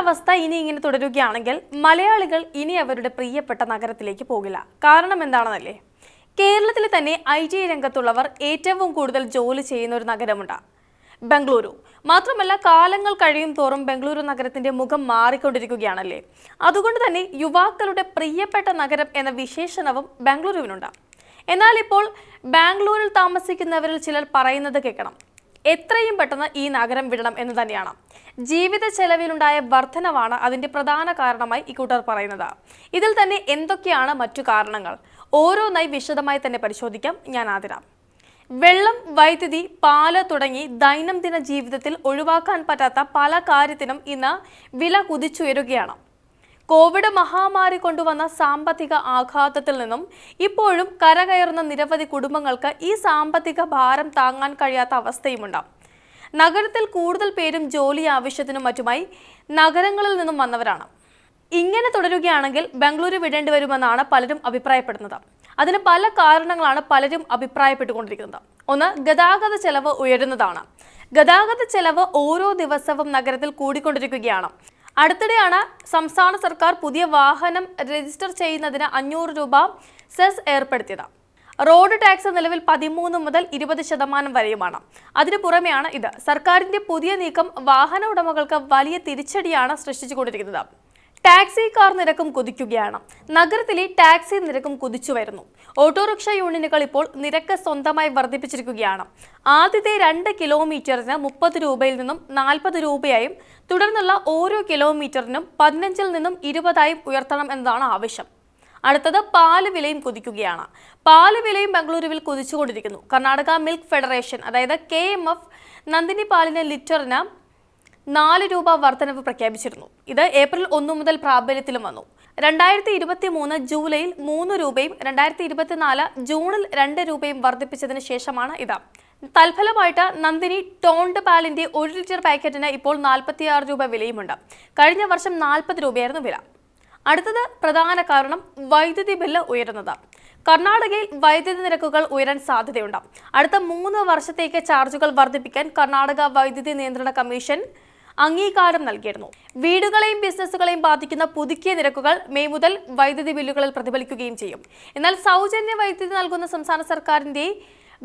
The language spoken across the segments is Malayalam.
അവസ്ഥ ഇനി ഇങ്ങനെ തുടരുകയാണെങ്കിൽ മലയാളികൾ ഇനി അവരുടെ പ്രിയപ്പെട്ട നഗരത്തിലേക്ക് പോകില്ല. കാരണം എന്താണെന്നല്ലേ? കേരളത്തിൽ തന്നെ ഐ ടി രംഗത്തുള്ളവർ ഏറ്റവും കൂടുതൽ ജോലി ചെയ്യുന്ന ഒരു നഗരമുണ്ട്. ബംഗളൂരു. മാത്രമല്ല കാലങ്ങൾ കഴിയും തോറും ബംഗളൂരു നഗരത്തിന്റെ മുഖം മാറിക്കൊണ്ടിരിക്കുകയാണല്ലേ? അതുകൊണ്ട് തന്നെ യുവാക്കളുടെ പ്രിയപ്പെട്ട നഗരം എന്ന വിശേഷണവും ബംഗളൂരുവിനുണ്ട്. എന്നാൽ ഇപ്പോൾ ബാംഗ്ലൂരിൽ താമസിക്കുന്നവരിൽ ചിലർ പറയുന്നത് കേൾക്കണം. എത്രയും പെട്ടെന്ന് ഈ നഗരം വിടണം എന്ന് തന്നെയാണ്. ജീവിത ചെലവിലുണ്ടായ വർധനവാണ് അതിന്റെ പ്രധാന കാരണമായി ഇക്കൂട്ടർ പറയുന്നത്. ഇതിൽ തന്നെ എന്തൊക്കെയാണ് മറ്റു കാരണങ്ങൾ? ഓരോന്നായി വിശദമായി തന്നെ പരിശോധിക്കാം. ഞാൻ ആതിരാം. വെള്ളം വൈദ്യുതി പാൽ തുടങ്ങി ദൈനംദിന ജീവിതത്തിൽ ഒഴിവാക്കാൻ പറ്റാത്ത പല കാര്യത്തിനും ഇന്ന് വില കുതിച്ചുയരുകയാണ്. കോവിഡ് മഹാമാരി കൊണ്ടുവന്ന സാമ്പത്തിക ആഘാതത്തിൽ നിന്നും ഇപ്പോഴും കരകയറുന്ന നിരവധി കുടുംബങ്ങൾക്ക് ഈ സാമ്പത്തിക ഭാരം താങ്ങാൻ കഴിയാത്ത അവസ്ഥയുമുണ്ട് നഗരത്തിൽ കൂടുതൽ പേരും ജോലി ആവശ്യത്തിനും മറ്റുമായി നഗരങ്ങളിൽ നിന്നും വന്നവരാണ്. ഇങ്ങനെ തുടരുകയാണെങ്കിൽ ബംഗളൂരു വിടേണ്ടി വരുമെന്നാണ് പലരും അഭിപ്രായപ്പെടുന്നത്. അതിന് പല കാരണങ്ങളാണ് പലരും അഭിപ്രായപ്പെട്ടുകൊണ്ടിരിക്കുന്നത്. ഒന്ന് ഗതാഗത ചെലവ് ഉയരുന്നതാണ്. ഗതാഗത ചെലവ് ഓരോ ദിവസവും നഗരത്തിൽ കൂടിക്കൊണ്ടിരിക്കുകയാണ്. അടുത്തിടെയാണ് സംസ്ഥാന സർക്കാർ പുതിയ വാഹനം രജിസ്റ്റർ ചെയ്യുന്നതിന് അഞ്ഞൂറ് രൂപ സെസ് ഏർപ്പെടുത്തിയത്. റോഡ് ടാക്സ് നിലവിൽ പതിമൂന്ന് മുതൽ ഇരുപത് ശതമാനം വരെയുമാണ്. അതിനു പുറമെയാണ് ഇത്. സർക്കാരിന്റെ പുതിയ നീക്കം വാഹന ഉടമകൾക്ക് വലിയ തിരിച്ചടിയാണ് സൃഷ്ടിച്ചുകൊണ്ടിരിക്കുന്നത്. ടാക്സി കാർ നിരക്കും കുതിക്കുകയാണ്. നഗരത്തിലെ ടാക്സി നിരക്കും കുതിച്ചു വരുന്നു. ഓട്ടോറിക്ഷ യൂണിയനുകൾ ഇപ്പോൾ നിരക്ക് സ്വന്തമായി വർദ്ധിപ്പിച്ചിരിക്കുകയാണ്. ആദ്യത്തെ രണ്ട് കിലോമീറ്ററിന് മുപ്പത് രൂപയിൽ നിന്നും നാൽപ്പത് രൂപയായും തുടർന്നുള്ള ഓരോ കിലോമീറ്ററിനും പതിനഞ്ചിൽ നിന്നും ഇരുപതായും ഉയർത്തണം എന്നതാണ് ആവശ്യം. അടുത്തത് പാൽ വിലയും കുതിക്കുകയാണ്. പാൽ വിലയും ബംഗളൂരുവിൽ കുതിച്ചുകൊണ്ടിരിക്കുന്നു. കർണാടക മിൽക്ക് ഫെഡറേഷൻ അതായത് കെ എം എഫ് നന്ദിനി പാലിന് ലിറ്ററിന് നാല് രൂപ വർധനവ് പ്രഖ്യാപിച്ചിരുന്നു. ഇത് ഏപ്രിൽ ഒന്നു മുതൽ പ്രാബല്യത്തിലും വന്നു. രണ്ടായിരത്തി ഇരുപത്തി മൂന്ന് ജൂലൈയിൽ മൂന്ന് രൂപയും രണ്ടായിരത്തി ഇരുപത്തിനാല് ജൂണിൽ രണ്ട് രൂപയും വർദ്ധിപ്പിച്ചതിന് ശേഷമാണ് ഇത്. തൽഫലമായിട്ട് നന്ദിനി ടോണ്ട് പാലിന്റെ ഒരു ലിറ്റർ പാക്കറ്റിന് ഇപ്പോൾ നാൽപ്പത്തിയാറ് രൂപ വിലയുമുണ്ട്. കഴിഞ്ഞ വർഷം നാൽപ്പത് രൂപയായിരുന്നു വില. അടുത്തത് പ്രധാന കാരണം വൈദ്യുതി ബില്ല് ഉയരുന്നത്. കർണാടകയിൽ വൈദ്യുതി നിരക്കുകൾ ഉയരാൻ സാധ്യതയുണ്ട്. അടുത്ത മൂന്ന് വർഷത്തേക്ക് ചാർജുകൾ വർദ്ധിപ്പിക്കാൻ കർണാടക വൈദ്യുതി നിയന്ത്രണ കമ്മീഷൻ അംഗീകാരം നൽകിയിരുന്നു. വീടുകളെയും ബിസിനസ്സുകളെയും ബാധിക്കുന്ന പുതുക്കിയ നിരക്കുകൾ മെയ് മുതൽ വൈദ്യുതി ബില്ലുകളിൽ പ്രതിഫലിക്കുകയും ചെയ്യും. എന്നാൽ സൗജന്യ വൈദ്യുതി നൽകുന്ന സംസ്ഥാന സർക്കാരിന്റെ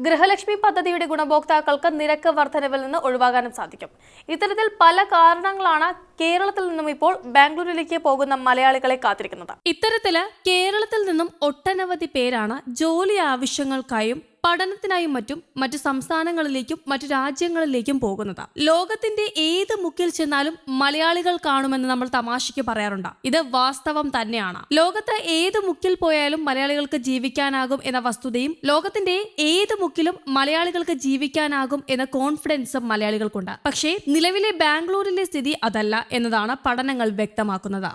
ഗൃഹലക്ഷ്മി പദ്ധതിയുടെ ഗുണഭോക്താക്കൾക്ക് നിരക്ക് വർധനവിൽ നിന്ന് ഒഴിവാകാനും സാധിക്കും. ഇത്തരത്തിൽ പല കാരണങ്ങളാണ് കേരളത്തിൽ നിന്നും ഇപ്പോൾ ബാംഗ്ലൂരിലേക്ക് പോകുന്ന മലയാളികളെ കാത്തിരിക്കുന്നത്. ഇത്തരത്തിൽ കേരളത്തിൽ നിന്നും ഒട്ടനവധി പേരാണ് ജോലി ആവശ്യങ്ങൾക്കായും പഠനത്തിനായും മറ്റും മറ്റു സംസ്ഥാനങ്ങളിലേക്കും മറ്റു രാജ്യങ്ങളിലേക്കും പോകുന്നത്. ലോകത്തിന്റെ ഏത് മുക്കിൽ ചെന്നാലും മലയാളികൾ കാണുമെന്ന് നമ്മൾ തമാശയ്ക്ക് പറയാറുണ്ട്. ഇത് വാസ്തവം തന്നെയാണ്. ലോകത്ത് ഏത് മുക്കിൽ പോയാലും മലയാളികൾക്ക് ജീവിക്കാനാകും എന്ന വസ്തുതയും ലോകത്തിന്റെ ഏത് മുക്കിലും മലയാളികൾക്ക് ജീവിക്കാനാകും എന്ന കോൺഫിഡൻസും മലയാളികൾക്കുണ്ട്. പക്ഷേ നിലവിലെ ബാംഗ്ലൂരിലെ സ്ഥിതി അതല്ല എന്നതാണ് പഠനങ്ങൾ വ്യക്തമാക്കുന്നത്.